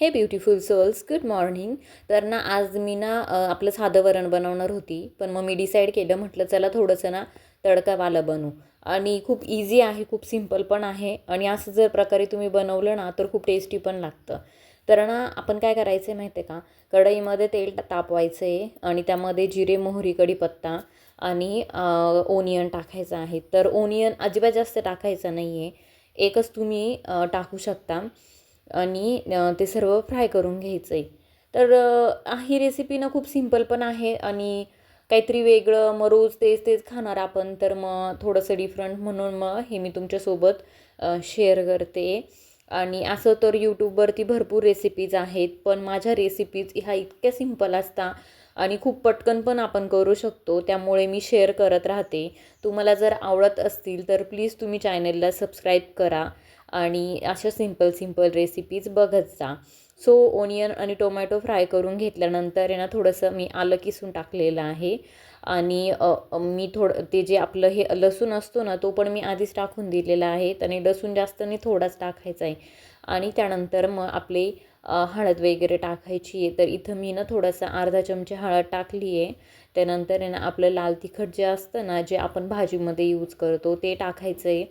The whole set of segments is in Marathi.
हे ब्युटिफुल सोल्स गुड मॉर्निंग तर ना आज मी ना आपलं साधं वरण बनवणार होती. पण मग मी डिसाईड केलं म्हटलं चला थोडंसं ना तडकावालं बनवू. आणि खूप इझी आहे खूप सिंपल पण आहे. आणि असं जर प्रकारे तुम्ही बनवलं ना तर खूप टेस्टी पण लागतं. तर ना आपण काय करायचं आहे माहिती आहे का? कढईमध्ये तेल तापवायचं आहे आणि त्यामध्ये जिरे मोहरी कढीपत्ता आणि ओनियन टाकायचं आहे. तर ओनियन अजिबात जास्त टाकायचं नाही आहे एकच तुम्ही टाकू शकता. आणि ते सर्व फ्राय करून घ्यायचं आहे तर ही रेसिपी ना खूप सिंपल पण आहे आणि काहीतरी वेगळं मग रोज तेच तेच खाणार आपण तर मग थोडंसं डिफरंट म्हणून मग हे मी तुमच्यासोबत शेअर करते. आणि असं तर यूट्यूबवरती भरपूर रेसिपीज आहेत पण माझ्या रेसिपीज ह्या इतक्या सिंपल असता आणि खूप पटकन पण आपण करू शकतो त्यामुळे मी शेअर करत राहते. तुम्हाला जर आवडत असतील तर प्लीज तुम्ही चॅनलला सबस्क्राईब करा. आणि अशा सिंपल सिंपल रेसिपीज बघत जा. सो ओनियन आणि टोमॅटो फ्राय करून घेतल्यानंतर आहे ना थोडंसं मी आलं किसून टाकलेलं आहे. आणि मी थोडं ते जे आपलं हे लसूण असतो ना तो पण मी आधीच टाकून दिलेला आहे. आणि लसूण जास्त नाही थोडाच टाकायचा आहे. आणि त्यानंतर मग आपले हळद वगैरे टाकायची आहे. तर इथं मी ना थोडासा अर्धा चमचे हळद टाकली आहे. त्यानंतर आहे ना आपलं लाल तिखट जे असतं ना जे आपण भाजीमध्ये यूज करतो ते टाकायचं आहे.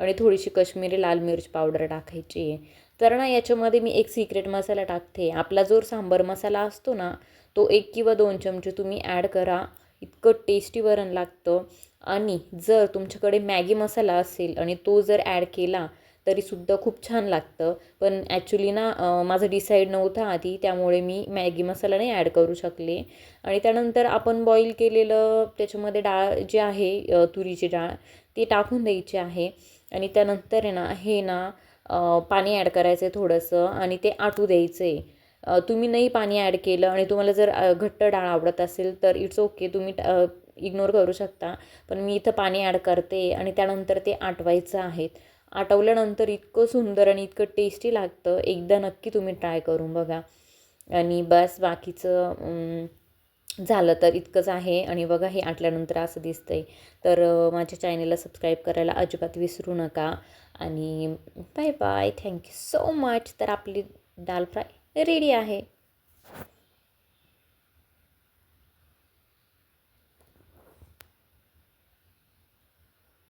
आणि थोडीशी कश्मीरी लाल मिरच पावडर टाकायची आहे. तर ना याच्यामध्ये मी एक सिक्रेट मसाला टाकते. आपला जो सांबर मसाला असतो ना तो एक किंवा दोन चमचे तुम्ही ॲड करा. इतकं टेस्टी वरण लागतं. आणि जर तुमच्याकडे मॅगी मसाला असेल आणि तो जर ॲड केला तरीसुद्धा खूप छान लागतं. पण ॲक्च्युली ना माझं डिसाईड नव्हतं आधी त्यामुळे मी मॅगी मसाला नाही ॲड करू शकले. आणि त्यानंतर आपण बॉईल केलेलं त्याच्यामध्ये डाळ जे आहे तुरीची डाळ ती टाकून द्यायची आहे. आणि त्यानंतर आहे ना हे ना पाणी ॲड करायचं आहे थोडंसं आणि ते आटू द्यायचं आहे तुम्ही नाही पाणी ॲड केलं आणि तुम्हाला जर घट्ट डाळ आवडत असेल तर इट्स ओके तुम्ही इग्नोर करू शकता. पण मी इथं पाणी ॲड करते आणि त्यानंतर ते आटवायचं आहे. आटवल्यानंतर इतकं सुंदर आणि इतकं टेस्टी लागतं. एकदा नक्की तुम्ही ट्राय करून बघा. आणि बस बाकीचं झालं तर इतकंच आहे. आणि बघा हे आटल्यानंतर असं दिसतं आहे तर माझ्या चॅनेलला सबस्क्राईब करायला अजिबात विसरू नका. आणि bye bye thank you so much तर आपली दाल फ्राय रेडी आहे.